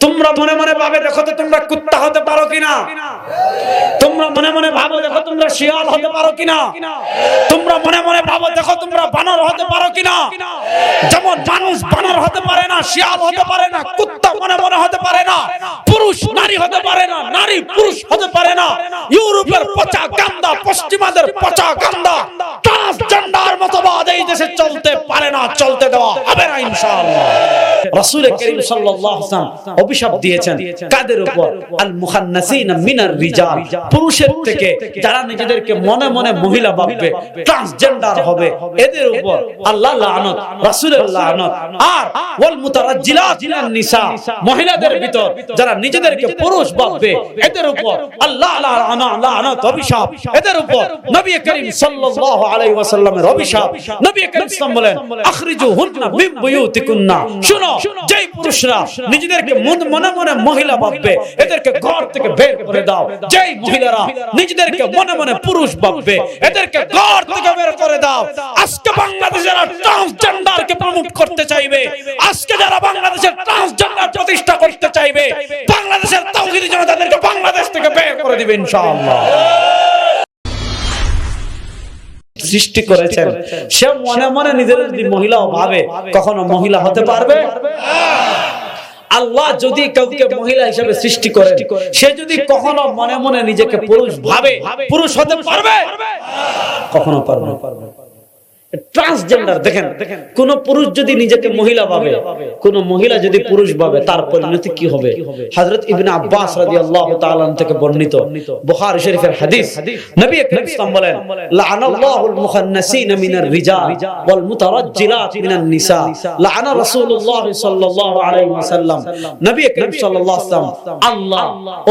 তোমরা মনে মনে ভাবে, দেখো তো তোমরা কুত্তা হতে পারো কিনা? তোমরা মনে মনে ভাবো, দেখো তোমরা শিয়াল হতে পারো কিনা? তোমরা মনে মনে ভাবো, দেখো তোমরা বানর হতে পারো কিনা? যেমন মানুষ বানর হতে পারে না, শিয়াল হতে পারে না, কুত্তা মনে মনে হতে পারে না, পুরুষ নারী হতে পারে না, নারী পুরুষ হতে পারে না। ইউরোপের পচা গান্দা পশ্চিমাদের পচা গান্দা ট্রান্সজেন্ডার মতবাদ এই দেশে চলতে পারে না, চলতে দেওয়া হবে না, ইনশাআল্লাহ। রাসূল করিম সাল্লাল্লাহু আলাইহি অভিশাপ দিয়েছেন, কাদের উপর? আল মুখান্নাসিনা মিনার রিজাল। পুরুষের থেকে যারা নিজেদেরকে মনে মনে মহিলা ভাববে ট্রান্সজেন্ডার হবে, এদের উপর আল্লাহ লানত, রাসূলের লানত। আর ওয়াল মুতারাজ্জিলাত মিনান নিসা, মহিলাদের ভিতর যারা নিজেদেরকে পুরুষ ভাববে, এদের উপর আল্লাহ লানা, লানত, অভিশাপ। এদের উপর নবী করিম সাল্লাল্লাহু আলাইহি ওয়াসাল্লামের অভিশাপ। নবী করিম সাল্লাল্লাহু বলেন, আখরিজুহুন্না মিন বুয়ুতিকুন্না। শুনো যেই পুরুষরা নিজেদেরকে মন- মনে মনে মহিলা ভাববে এদেরকে ঘর থেকে বের করে দাও। যেই মহিলারা নিজেদেরকে মনে মনে পুরুষ ভাববে এদেরকে ঘর থেকে বের করে দাও। আজকে বাংলাদেশের ট্রান্সজেন্ডারকে প্রমোট করতে চাইবে আজকে যারা বাংলাদেশের ট্রান্সজেন্ডার প্রতিষ্ঠা করতে চাইবে বাংলাদেশের তাওহীদি জনতাদেরকে বাংলাদেশ থেকে বের করে দিবে। ইনশাআল্লাহ। সৃষ্টি করেছেন। সে মনে মনে নিজের যদি মহিলা ভাবে, কখনো মহিলা হতে পারবে? আল্লাহ যদি কাউকে মহিলা হিসেবে সৃষ্টি করে সে যদি কখনো মনে মনে নিজেকে পুরুষ ভাবে, পুরুষ হতে পারবে? কখনো পারবে। ট্রান্সজেন্ডার দেখেন কোন পুরুষ যদি নিজেকে মহিলা ভাবে কোন মহিলা যদি পুরুষ ভাবে তার পরিণতি কি হবে? হযরত ইবনে আব্বাস রাদিয়াল্লাহু তাআলা থেকে বর্ণিত বুখারী শরীফের হাদিস নবী আকরাম সাল্লাল্লাহু ওয়াসাল্লাম লা'নাল্লাহুল মুখান্নাসিনা মিনার রিজাল ওয়াল মুতারাজ্জিলাত মিনান নিসা। লা'না রাসূলুল্লাহ সাল্লাল্লাহু আলাইহি ওয়াসাল্লাম। নবী আকরাম সাল্লাল্লাহু আলাইহি ওয়াসাল্লাম আল্লাহ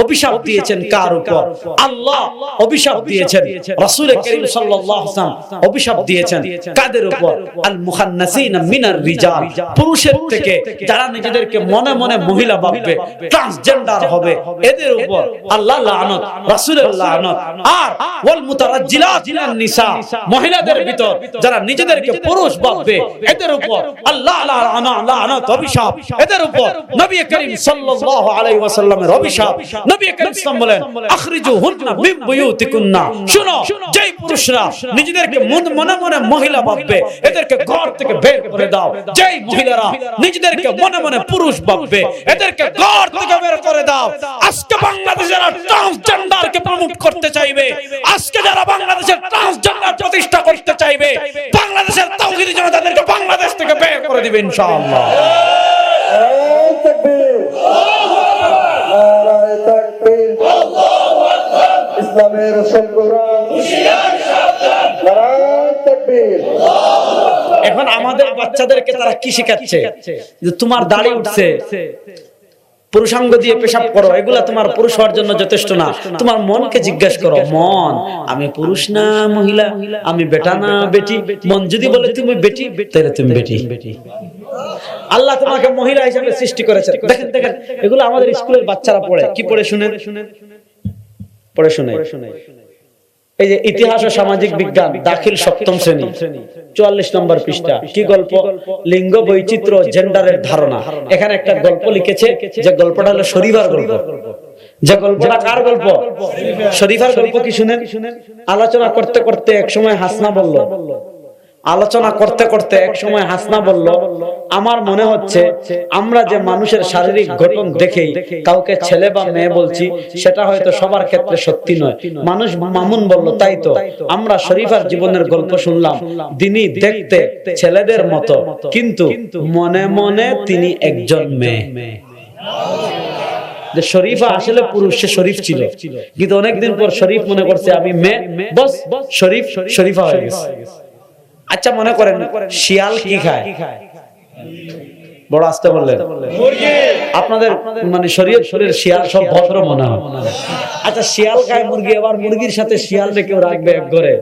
অভিশাপ দিয়েছেন কার উপর। আল্লাহ অভিশাপ দিয়েছেন। রাসূল করিম সাল্লাল্লাহু আলাইহি ওয়াসাল্লাম অভিশাপ দিয়েছেন কাদের উপর? আল মুখান্নাসিনা মিনার রিজাল। পুরুষের থেকে যারা নিজেদেরকে মনে মনে মহিলা ভাববে ট্রান্সজেন্ডার হবে এদের উপর আল্লাহ লানত রাসূলের লানত। আর ওয়াল মুতারাজ্জিলাত মিনান নিসা মহিলাদের ভিতর যারা নিজেদেরকে পুরুষ ভাববে এদের উপর আল্লাহ লানা লানত অভিশাপ। এদের উপর নবী করিম সাল্লাল্লাহু আলাইহি ওয়াসাল্লামের অভিশাপ। নবী করিম সাল্লাল্লাহু বলেন আখরিজুহুন্না মিন বুয়ুতিকুন্না। শুনো যেই পুরুষরা নিজেদেরকে মন- মনে মনে মহিলা ভাববে, এদেরকে ঘর থেকে বের করে দাও। যেই মহিলারা নিজেদেরকে মনে মনে পুরুষ ভাববে, এদেরকে ঘর থেকে বের করে দাও। আজকে বাংলাদেশের ট্রান্সজেন্ডারকে প্রমোট করতে চাইবে। আজকে যারা বাংলাদেশের ট্রান্সজেন্ডার প্রতিষ্ঠা করতে চাইবে, বাংলাদেশের তাওহীদি জনতাদেরকে বাংলাদেশ থেকে বের করে দিবে ইনশাআল্লাহ। ইসলামের রসুল আমাদের বাচ্চাদেরকে তারা কি শেখাচ্ছে? যে তোমার দাড়ি উঠছে। পুরুষাঙ্গ দিয়ে পেশাব করো এগুলা তোমার পুরুষ হওয়ার জন্য যথেষ্ট না। তোমার মনকে জিজ্ঞাসা করো মন আমি পুরুষ না মহিলা? আমি বেটা না বেটি মন যদি বলে তুমি বেটি তাহলে তুমি বেটি। আল্লাহ তোমাকে মহিলা হিসেবে সৃষ্টি করেছে দেখেন দেখেন এগুলো আমাদের স্কুলের বাচ্চারা পড়ে। কি পড়ে শুনে। পড়ে শুনে। এই যে ইতিহাস ও সামাজিক বিজ্ঞান, দাখিল সপ্তম শ্রেণি, চুয়াল্লিশ নম্বর পৃষ্ঠা, কি গল্প? লিঙ্গ বৈচিত্র্য জেন্ডারের ধারণা। এখানে একটা গল্প লিখেছে, যে গল্পটা হলো শরীফার গল্প। যে গল্পটা কার গল্প? শরীফার গল্প কি শুনেন? আলোচনা করতে করতে এক সময় হাসনা বলল আলোচনা করতে করতে এক সময় হাসনা বলল, আমার মনে হচ্ছে আমরা যে মানুষের শারীরিক গঠন দেখেই কাউকে ছেলে বা মেয়ে বলছি, সেটা হয়তো সবার ক্ষেত্রে সত্যি নয়। মানুষ মামুন বলল, তাই তো, আমরা শরীফার জীবনের গল্প শুনলাম তিনি দেখতে ছেলেদের মতো, কিন্তু মনে মনে তিনি একজন মেয়ে। যে শরীফা আসলে পুরুষ, সে শরীফ ছিল। কিন্তু অনেকদিন পর শরীফ মনে করছে, আমি মেয়ে, বস, শরীফ, শরীফা হয়ে গেছে। আচ্ছা মনে করেন শিয়াল কি খায়? বড় আসতে বললেন। আপনাদের মানে শরীর শরীর শিয়াল সব ভদ্র মনে হয়। আচ্ছা শিয়াল খায় মুরগি আবার মুরগির সাথে শিয়াল কেউ রাখবে এক ঘরে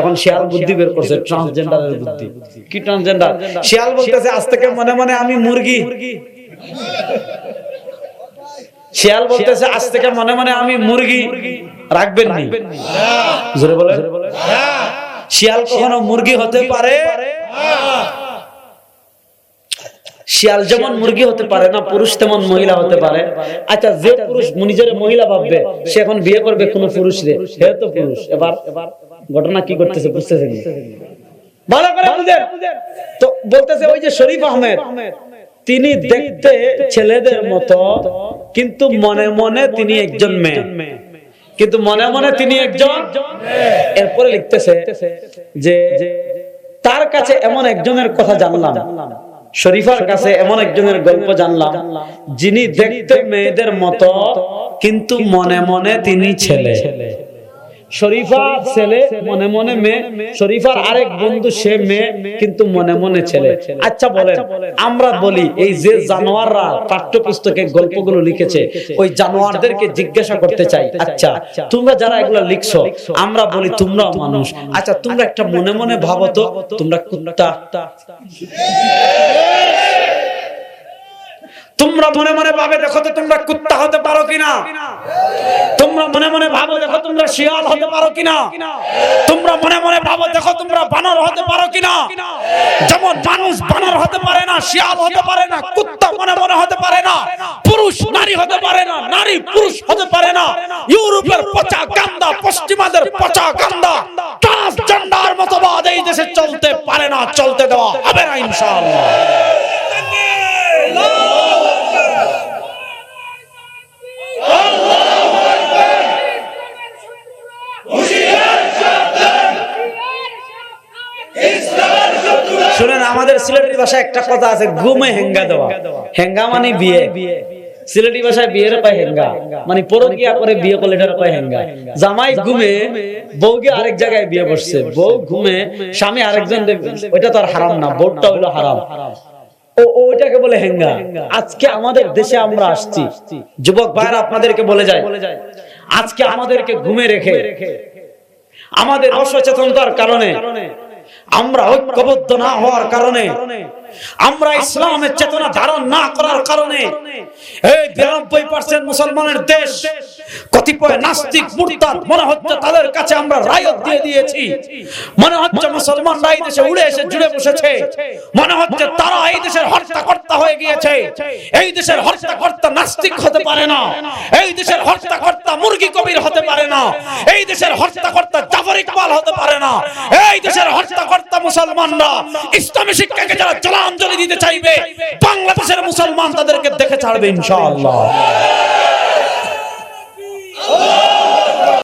এখন শিয়াল বুদ্ধি বের করছে ট্রান্সজেন্ডারের বুদ্ধি। কি ট্রান্সজেন্ডার শিয়াল বলতেছে আজ থেকে মনে মনে আমি মুরগি। শিয়াল বলতেছে আজ থেকে মনে মনে আমি মুরগি রাখবেন নি জোরে বলে শিয়াল কখনো মুরগি হতে পারে? শিয়াল যেমন মুরগি হতে পারে না, পুরুষ তেমন মহিলা হতে পারে। আচ্ছা যে পুরুষ নিজের মহিলা ভাববে, সে এখন বিয়ে করবে কোন পুরুষ রে? হে তো পুরুষ। এবার এবার ঘটনা কি করতেছে বুঝতেছেন ভালো করে বুঝেন। তো বলতেছে ওই যে শরীফ আহমেদ, তিনি দেখতে ছেলেদের মতো, কিন্তু মনে মনে তিনি একজন মেয়ে। কিন্তু মনে মনে তিনি একজন এরপরে লিখতেছে যে তার কাছে এমন একজনের কথা জানলাম। শরীফার কাছে এমন একজনের গল্প জানলাম, যিনি দেখতে মেয়েদের মতো, কিন্তু মনে মনে তিনি ছেলে। শরীফা ছেলে মনে মনে মেয়ে। শরীফার আরেক বন্ধু সে মেয়ে কিন্তু মনে মনে ছেলে। আচ্ছা বলেন আমরা বলি এই যে জানোয়াররা পাঠ্যপুস্তকে গল্পগুলো লিখেছে ওই জানোয়ারদেরকে জিজ্ঞাসা করতে চাই। আচ্ছা তোমরা যারা এগুলো লিখছো আমরা বলি তোমরাও মানুষ। আচ্ছা তোমরা একটা মনে মনে ভাবো তো তোমরা কুত্তা। তোমরা মনে মনে ভাবে দেখো তো তোমরা কুত্তা হতে পারো কিনা? তোমরা মনে মনে ভাবো দেখো তোমরা শিয়াল হতে পারো কিনা? তোমরা মনে মনে ভাবো দেখো তোমরা বানর হতে পারো কিনা? যেমন মানুষ বানর হতে পারে না, শিয়াল হতে পারে না, কুত্তা মনে মনে হতে পারে না, পুরুষ নারী হতে পারে না, নারী পুরুষ হতে পারে না। ইউরোপের পচা গান্দা পশ্চিমাদের পচা গান্দা ট্রান্সজেন্ডার মতবাদ এই দেশে চলতে পারে না, চলতে দেওয়া হবে না ইনশাআল্লাহ। শুনেন, আমাদের সিলেটের ভাষায় একটা কথা আছে, ঘুমে হেঙ্গা দেওয়া। হেঙ্গা মানে বিয়ে। সিলেটি ভাষায় বিয়ের পায় হেঙ্গা। মানে পরকিয়া করে বিয়ে করলে এটার পায় হেঙ্গা। জামাই ঘুমে, বউকে আরেক জায়গায় বিয়ে বসছে বউ ঘুমে, স্বামী আরেকজন ওইটা তো আর হারাম না বউটা হইল হারাম। ওইটাকে বলে হেঙ্গা। আজকে আমাদের দেশে আমরা আসছি। যুবক ভাইরা আপনাদেরকে বলে যায়, আজকে আমাদেরকে ঘুমে রেখে, আমাদের অসচেতনতার কারণে আমরা ঐক্যবদ্ধ না হওয়ার কারণে আমরা ইসলামের চেতনা ধারণ না করার কারণে এই বিরানব্বই পার্সেন্ট মুসলমানের দেশ কতিপয় নাস্তিক মুরতাদ মনে হচ্ছে তাদের কাছে আমরা রায়ত দিয়ে দিয়েছি। মনে হচ্ছে মুসলমানরা এই দেশে উড়ে এসে জুড়ে বসেছে। মনে হচ্ছে তারা এই দেশের হর্তাকর্তা হয়ে গিয়েছে। এই দেশের হর্তাকর্তা নাস্তিক হতে পারে না। এই দেশের হর্তাকর্তা মুরগি কবির হতে পারে না। এই দেশের হর্তাকর্তা জাফর ইকবাল হতে পারে না। এই দেশের হর্তাকর্তা মুসলমানরা ইসলামী শিক্ষাকে যারা জলাঞ্জলি দিতে চাইবে। বাংলাদেশের মুসলমান তাদেরকে দেখে ছাড়বে ইনশাআল্লাহ।